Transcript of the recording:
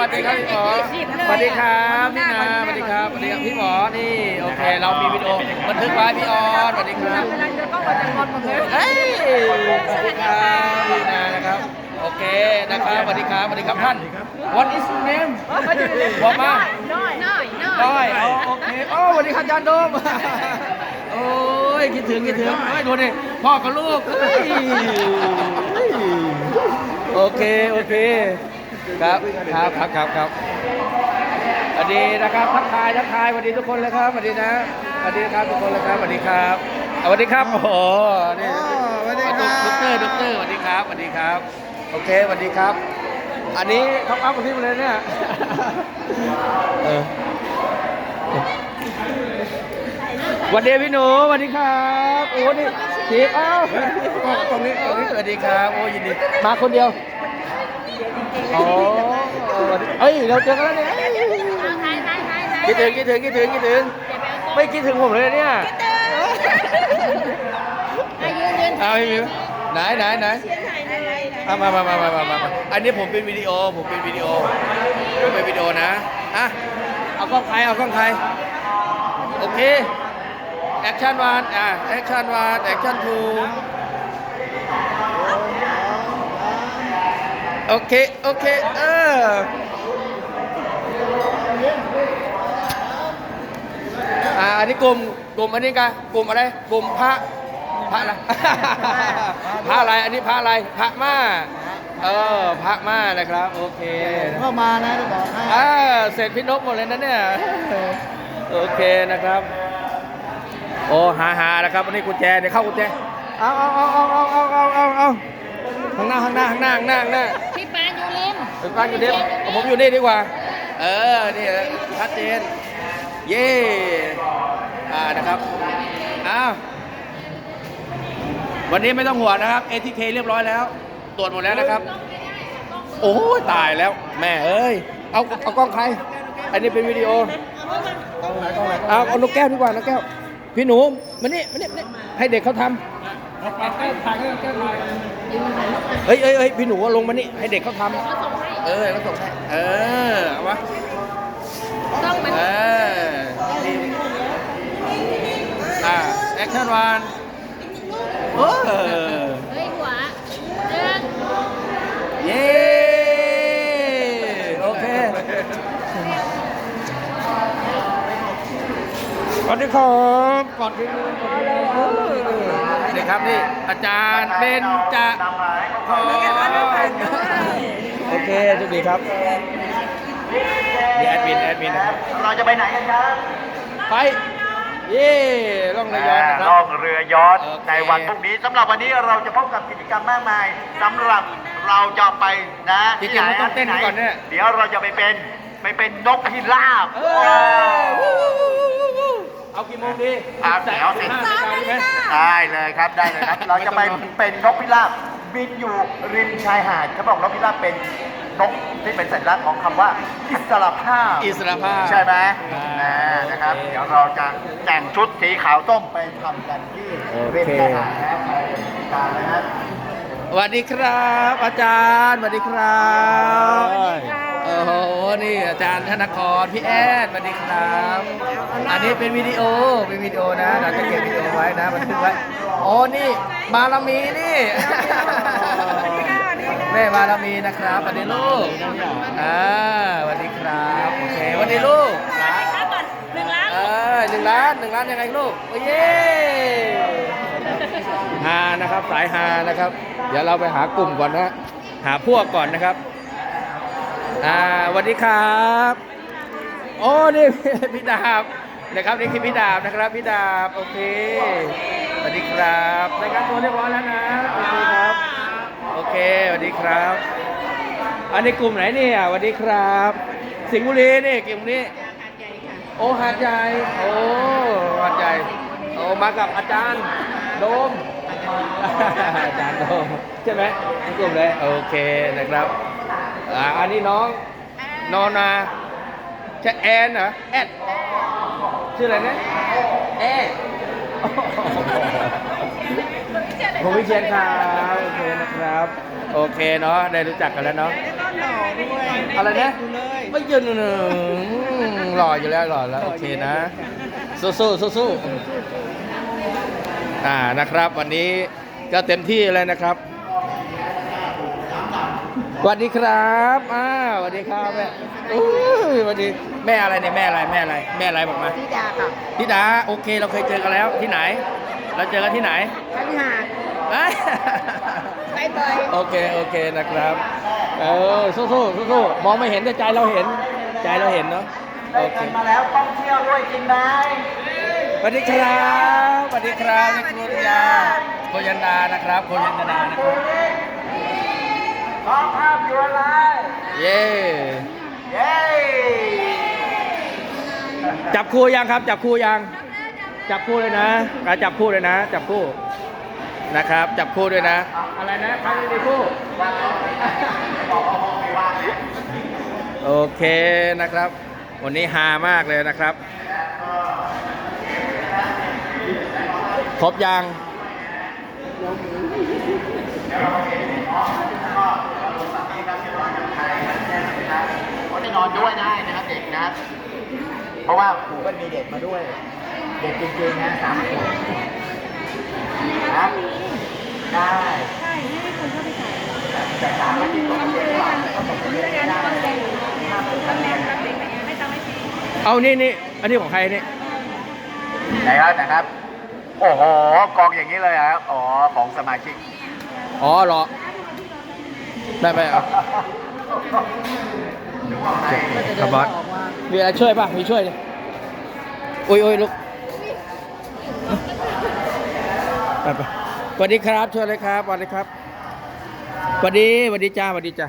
วัสดีครับพี่หมอสวัสดีครับพี่นาสวัสดีครับสวัสดีครับพี่หมอนี่โอเค เรามีวิดีโอบันทึกไว้พี่ออนสวัสดีครับกำลังจะต้องมาจากคนหมดเลยเฮ้ยสวัสดีครับพี่นานะครับโอเคนะครับสวัสดีครับสวัสดีครับท่าน What is your name บอกมาน้อยน้อยน้อยโอเคโอ้สวัสดีครับอาจารย์โดมโอ้ยคิดถึงคิดถึงเฮ้ยดูดิพ่อกับลูกโอเคโอเค ครับครับครับครับครับสวัสดีนะครับทักทายทักทายสวัสดีทุกคนเลยครับสวัสดีนะสวัสดีครับทุกคนเลยครับสวัสดีครับสวัสดีครับโอ้โหนี่สวัสดีครับด็อกเตอร์ด็อกเตอร์สวัสดีครับสวัสดีครับ โอเคสวัสดีครับ อันนี้ท็อปอัพกับพี่มาเลยเนี่ยเออสวัสดีพี่หนูสวัสดีครับโอ้นี่ทีอ้าวตรงนี้ตรงนี้สวัสดีครับโอ้ยินดีมาคนเดียว อ๋อเอ้ยเราเจอกันแล้วเนี่ยถ่ายถ่ายถ่ายถ่ายคิดถึงคิดถึงคิดถึงคิดถึงไม่คิดถึงผมเลยเนี่ยยืนยืนเอาพี่มิวไหนไหนไหนเอามามามามามามาอันนี้ผมเป็นวิดีโอผมเป็นวิดีโอผมเป็นวิดีโอนะอะเอากล้องใครเอากล้องใครโอเคแอคชั่นวันอะแอคชั่นวันแอคชั่นทู โอเค โอเค เอออ่าอันนี้กลุ่มกลุ่มอันนี้กันกลุ่มอะไรกลุ่มพระพระอะไร พระอะไรอันนี้พระอะไรพระม่าเออพระม่านะครับ โอเคเข้ามานะจะบอกให้อ่าเสร็จพี่นกหมดเลยนะเนี่ยโอเคนะครับโอ้หาหานะครับวันนี้กุญแจเดี๋ยวเข้ากุญแจเอาเอาเอาเอาเอาเอาเอาเอาเอาข้างหน้าข้างหน้าข้างหน้าข้างหน้า เป็นบ้านอยู่เดียวผมอยู่นี่ดีกว่า เออ นี่ชัดเจน เย่อ่านะครับอ้าววันนี้ไม่ต้องห่วงนะครับ ATK เรียบร้อยแล้ว ตรวจหมดแล้วนะครับ โอ้ยตายแล้ว แม่เอ้ย เอาเอากล้องใคร อันนี้เป็นวิดีโอ เอาเอานกแก้วดีกว่านกแก้ว พี่หนูมานี่มานี่มานี่ให้เด็กเขาทำเฮ้ยเฮ้ยเฮ้ยพี่หนูเอาลงมานี่ให้เด็กเขาทำ เออเขาส่งให้เออเอาวะต้องมันเออดีอ่าแอคชั่นวันเออเฮ้ยหัวเดินเย้โอเคสวัสดีครับกอดพี่นี่ครับนี่อาจารย์เป็นจะพร โอเคทุกดีครับนี่แอดมินแอดมินนะครับ เราจะไปไหนกันครับไปเย่ล่องเรือยอชต์นะคล่รัอบ งเรือยอชต์โอเค ในวันพรุ่งนี้สำหรับวันนี้เราจะพบกับกิจกรรมมากมายสำหรับเราจะไปนะจริงๆมันต้องเต้นก่อนเนี่ย เดี๋ยวเราจะไปเป็นไปเป็นนกพิราบ เออเอากี่โมงดีเอาเดี๋ยวสิ15นาฬิกาดีไหม ได้เลยครับได้เลยครับ เราจะไปเป็นนกพิราบ บินอยู่ริมชายหาดเขาบอกนกพิราบเป็นนกที่เป็นสัญลักษณ์ของคำว่าอิสระภาพ อิสรภาพ ใช่ไหมอ่าอ่านะครับ เดี๋ยวเราจะแต่งชุดสีขาวส้มไปทำกันที่โอริมเคชายหาดนะครับไปติดตามนะฮะสวัสดีครับ อาจารย์สวัสดีครับโอ้โหนี่อาจารย์ธนกรพี่แอดสวัสดีครับ อันนี้เป็นวิดีโอเป็นวิดีโอนะเราจะเก็บวิดีโอไว้นะบันทึกไว้โอ้นี่บารมีนี่แม่ บารมีนะครับสวัสดีลูกอ่าสวัสดีครับโอเคสวัสดีลูกหนึ่งล้านเออหนึ่งล้านหนึ่งล้านยังไงลูกโอ้เย้ฮานะครับสายฮานะครับ เดี๋ยวเราไปหากลุ่มก่อนนะหาพวกก่อนนะครับอ่าสวัสดีครับโอ้นี่พี่ดาบนะครับนี่คือพี่ดาบนะครับพี่ดาบโอเคสวัสดีครับรายการตัวเรียบร้อยแล้วนะโอ เคครับโอเคสวัสดีครับ อันนี้กลุ่มไหนเนี่ยสวัสดีครับ สิงห์บุรีนี่กลุ่มนี้โอ้หาดใหญ่โอ้หาดใหญ่โอ้มากับอาจารย์โดมอาจารย์โดมใช่ไหมทั้งกลุ่มเลยโอเคนะครับอ่าอันนี้น้องนอนาชื่อแอนเหรอแอดชื่ออะไรนะแอดเชื่อ ผมวิเชียนครับโอเคนะครับ โอเคเนาะได้รู้จักกันแล้วเนาะอะไรนะไม่ยืนหนึ่งหล่ออยู่แล้วหล่อแล้วโอเคนะ สู้สู้สู้สู้อ่านะครับ วันนี้ก็เต็มที่เลยนะครับ สวัสดีครับอ้าวสวัสดีครับแม่อุ้ยสวัสดีแม่อะไรเนี่ยแม่อะไรแม่อะไร แม่อะไรบอกมาพี่ดาค่ะพี่ดาโอเคเราเคยเจอกันแล้วที่ไหน เราเจอกันที่ไหนขันหาเอ้ยไปไปโอเคโอเคนะครับเออสู้สู้สู้สู้มองไม่เห็นแต่ใจเราเห็น ใจเราเห็นเนาะได้โอเคกันมาแล้วต้องเที่ยวด้วยกินได้สวัสดีครับสวัสดีครับนี่ครูยาโคยันดานะครับโคยันดานะครับร้ องภาพอยู่อะไร เย้เย้จับคู่ยังครับ จับคู่ยัง จับคู่เลยนะอะจับคู่เลยนะ จับคู่นะครับ จับคู่ด้วยนะ อะไรนะครั้งนี้มีคู่ โอเคนะครับ วันนี้ฮามากเลยนะครับ ครบยัง เขาจะ นอนด้วยได้นะครับเด็กนะเพราะว่าครูก็มีเด็กมาด้วย เด็กจริงๆนะสามคนครับได้ใช่ให้คุณเข้าไปถ่ายแต่สามคนที่ต้องเรียนก่อนเขาบอกว่าเรียนไม่ได้ห้ามเป็นการเรียนเอานี่นี่อันนี้ของใครนี่ไหนครับไหนครับ โอ้โหกองอย่างนี้เลยครับอ๋อของสมาชิกอ๋อเหรอได้ไหมเอา ครับบอสมีอะไรช่วยป่ะ มีช่วยดิอุ้ยอุ้ยลุกไปไปสวัสดีครับช่วยเลยครับสวัสดีครับสวัสดีสวัสดีจ้าสวัสดีจ้า